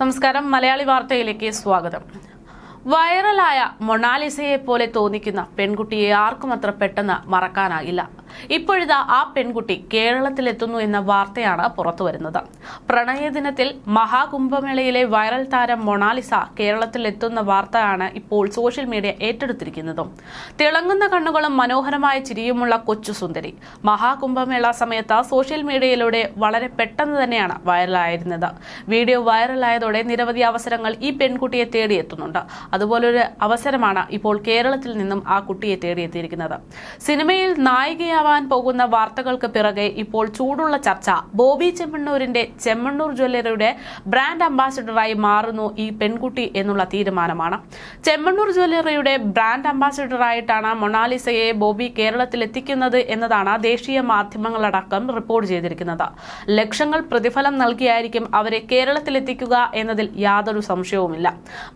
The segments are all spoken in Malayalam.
നമസ്കാരം. മലയാളി വാർത്തയിലേക്ക് സ്വാഗതം. വൈറലായ മൊണാലിസയെ പോലെ തോന്നിക്കുന്ന പെൺകുട്ടിയെ ആർക്കും അത്ര പെട്ടെന്ന് മറക്കാനാകില്ല? ഇപ്പോഴിതാ ആ പെൺകുട്ടി കേരളത്തിലെത്തുന്നു എന്ന വാർത്തയാണ് പുറത്തുവരുന്നത് പ്രണയദിനത്തിൽ മഹാകുംഭമേളയിലെ വൈറൽ താരം മൊണാലിസ കേരളത്തിലെത്തുന്ന വാർത്തയാണ് ഇപ്പോൾ സോഷ്യൽ മീഡിയ ഏറ്റെടുത്തിരിക്കുന്നതും. തിളങ്ങുന്ന കണ്ണുകളും മനോഹരമായ ചിരിയുമുള്ള കൊച്ചു സുന്ദരി. മഹാകുംഭമേള സമയത്ത് സോഷ്യൽ മീഡിയയിലൂടെ വളരെ പെട്ടെന്ന് തന്നെയാണ് വൈറലായിരുന്നത്. വീഡിയോ വൈറലായതോടെ നിരവധി അവസരങ്ങൾ ഈ പെൺകുട്ടിയെ തേടിയെത്തുന്നുണ്ട്. അതുപോലൊരു അവസരമാണ് ഇപ്പോൾ കേരളത്തിൽ നിന്നും ആ കുട്ടിയെ തേടിയെത്തിയിരിക്കുന്നത്. സിനിമയിൽ നായികയാവാൻ പോകുന്ന വാർത്തകൾക്ക് പിറകെ ഇപ്പോൾ ചൂടുള്ള ചർച്ച. ബോബി ചെമ്മണ്ണൂരിന്റെ ചെമ്മണ്ണൂർ ജ്വല്ലറിയുടെ ബ്രാൻഡ് അംബാസിഡറായി മാറുന്നു ഈ പെൺകുട്ടി എന്നുള്ള തീരുമാനമാണ്. ചെമ്മണ്ണൂർ ജ്വല്ലറിയുടെ ബ്രാൻഡ് അംബാസിഡറായിട്ടാണ് മൊണാലിസയെ ബോബി കേരളത്തിൽ എത്തിക്കുന്നത് എന്നതാണ് ദേശീയ മാധ്യമങ്ങളടക്കം റിപ്പോർട്ട് ചെയ്തിരിക്കുന്നത്. ലക്ഷങ്ങൾ പ്രതിഫലം നൽകിയായിരിക്കും അവരെ കേരളത്തിലെത്തിക്കുക എന്നതിൽ യാതൊരു സംശയവുമില്ല.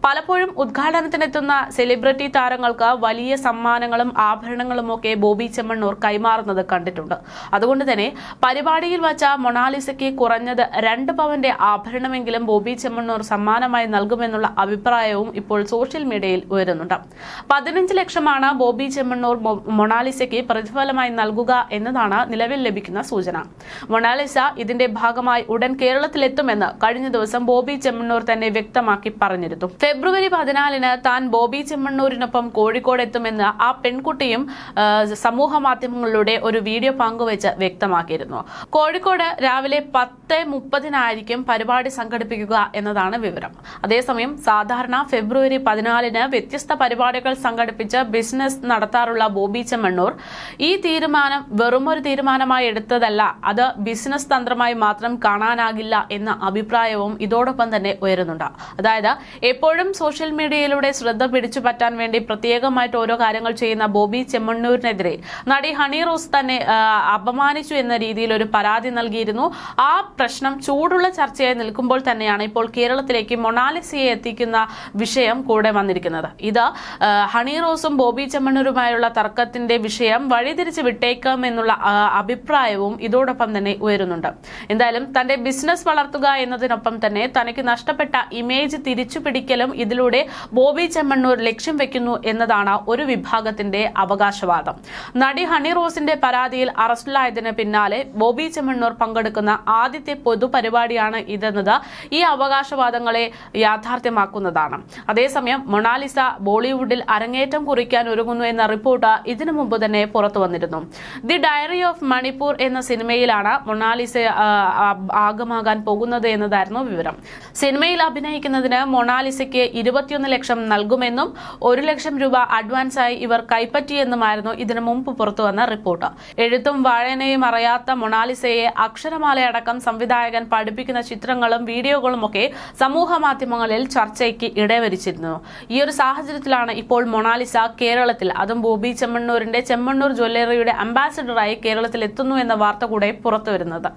പലപ്പോഴും ഉദ്ഘാടനത്തിനെത്തുന്ന സെലിബ്രിറ്റി താരങ്ങൾക്ക് വലിയ സമ്മാനങ്ങളും ആഭരണങ്ങളും ഒക്കെ ബോബി ചെമ്മണ്ണൂർ കൈമാറുന്നത് കണ്ടിട്ടുണ്ട്. അതുകൊണ്ട് തന്നെ പരിപാടിയിൽ വച്ച മൊണാലിസയ്ക്ക് കുറഞ്ഞത് രണ്ട് പവന്റെ ആഭരണമെങ്കിലും ബോബി ചെമ്മണ്ണൂർ സമ്മാനമായി നൽകുമെന്നുള്ള അഭിപ്രായവും ഇപ്പോൾ സോഷ്യൽ മീഡിയയിൽ ഉയരുന്നുണ്ട്. പതിനഞ്ച് ലക്ഷമാണ് ബോബി ചെമ്മണ്ണൂർ മൊണാലിസയ്ക്ക് പ്രതിഫലമായി നൽകുക എന്നതാണ് നിലവിൽ ലഭിക്കുന്ന സൂചന. മൊണാലിസ ഇതിന്റെ ഭാഗമായി ഉടൻ കേരളത്തിലെത്തുമെന്ന് കഴിഞ്ഞ ദിവസം ബോബി ചെമ്മണ്ണൂർ തന്നെ വ്യക്തമാക്കി പറഞ്ഞിരുന്നു. ഫെബ്രുവരി പതിനാലിന് താൻ ബോബി ചെമ്മണ്ണൂരിനൊപ്പം കോഴിക്കോട് എത്തുമെന്ന് ആ പെൺകുട്ടിയും സമൂഹ മാധ്യമങ്ങളിലൂടെ ഒരു വീഡിയോ പങ്കുവച്ച് വ്യക്തമാക്കിയിരുന്നു. കോഴിക്കോട് രാവിലെ പത്ത് മുപ്പതിനായിരിക്കും പരിപാടി സംഘടിപ്പിക്കുക എന്നതാണ് വിവരം. അതേസമയം സാധാരണ ഫെബ്രുവരി പതിനാലിന് വ്യത്യസ്ത പരിപാടികൾ സംഘടിപ്പിച്ച് ബിസിനസ് നടത്താറുള്ള ബോബി ചെമ്മണ്ണൂർ. ഈ തീരുമാനം വെറുമൊരു തീരുമാനമായി എടുത്തതല്ല അത് ബിസിനസ് തന്ത്രമായി മാത്രം കാണാനാകില്ല എന്ന അഭിപ്രായവും ഇതോടൊപ്പം തന്നെ ഉയരുന്നുണ്ട്. അതായത് എപ്പോഴും സോഷ്യൽ മീഡിയയിലൂടെ ശ്രദ്ധ പിടിച്ചു പറ്റാൻ വേണ്ടി പ്രത്യേകമായിട്ട് ഓരോ കാര്യങ്ങൾ ചെയ്യുന്ന ബോബി ചെമ്മണ്ണൂരിനെതിരെ നടി ഹണി തന്നെ അപമാനിച്ചു എന്ന രീതിയിൽ ഒരു പരാതി നൽകിയിരുന്നു. ആ പ്രശ്നം ചൂടുള്ള ചർച്ചയായി നിൽക്കുമ്പോൾ തന്നെയാണ് ഇപ്പോൾ കേരളത്തിലേക്ക് മൊണാലിസയെ എത്തിക്കുന്ന വിഷയം കൂടെ വന്നിരിക്കുന്നത്. ഇത് ഹണി റോസും ബോബി ചെമ്മണ്ണൂരുമായുള്ള തർക്കത്തിന്റെ വിഷയം വഴിതിരിച്ച് വിട്ടേക്കാം എന്നുള്ള അഭിപ്രായവും ഇതോടൊപ്പം തന്നെ ഉയരുന്നുണ്ട്. എന്തായാലും തന്റെ ബിസിനസ് വളർത്തുക എന്നതിനൊപ്പം തന്നെ തനിക്ക് നഷ്ടപ്പെട്ട ഇമേജ് തിരിച്ചു പിടിക്കലും ഇതിലൂടെ ബോബി ചെമ്മണ്ണൂർ ലക്ഷ്യം വെക്കുന്നു എന്നതാണ് ഒരു വിഭാഗത്തിന്റെ അവകാശവാദം. നടി ഹണി റോസിന്റെ പരാതിയിൽ അറസ്റ്റിലായതിന് പിന്നാലെ ബോബി ചെമ്മണ്ണൂർ പങ്കെടുക്കുന്ന ആദ്യത്തെ പൊതുപരിപാടിയാണ് ഇതെന്നത്. ഈ അവകാശവാദങ്ങളെ യാഥാർത്ഥ്യമാക്കുന്നതാണ്. അതേസമയം മൊണാലിസ ബോളിവുഡിൽ അരങ്ങേറ്റം കുറിക്കാൻ ഒരുങ്ങുന്നു എന്ന റിപ്പോർട്ട് ഇതിനു മുമ്പ് തന്നെ പുറത്തു വന്നിരുന്നു. ദി ഡയറി ഓഫ് മണിപ്പൂർ എന്ന സിനിമയിലാണ് മൊണാലിസ ആ, ആ, പോകുന്നത് എന്നതായിരുന്നു വിവരം. സിനിമയിൽ അഭിനയിക്കുന്നതിന് മൊണാലിസയ്ക്ക് ഇരുപത്തിയൊന്ന് ലക്ഷം നൽകുമെന്നും ഒരു ലക്ഷം രൂപ അഡ്വാൻസായി ഇവർ കൈപ്പറ്റിയെന്നുമായിരുന്നു ഇതിനു മുമ്പ് പുറത്തുവന്ന റിപ്പോർട്ട്. എഴുത്തും വായനയും അറിയാത്ത മൊണാലിസയെ അക്ഷരമാലയടക്കം സംവിധായകൻ പഠിപ്പിക്കുന്ന ചിത്രങ്ങളും വീഡിയോകളും ഒക്കെ സമൂഹ മാധ്യമങ്ങളിൽ ചർച്ചയ്ക്ക് ഇടവരിച്ചിരുന്നു. ഈ ഒരു സാഹചര്യത്തിലാണ് ഇപ്പോൾ മൊണാലിസ കേരളത്തിൽ അതും ബോബി ചെമ്മണ്ണൂരിന്റെ ചെമ്മണ്ണൂർ ജ്വല്ലറിയുടെ അംബാസിഡറായി കേരളത്തിൽ എത്തുന്നു എന്ന വാർത്ത കൂടെ പുറത്തുവരുന്നത്.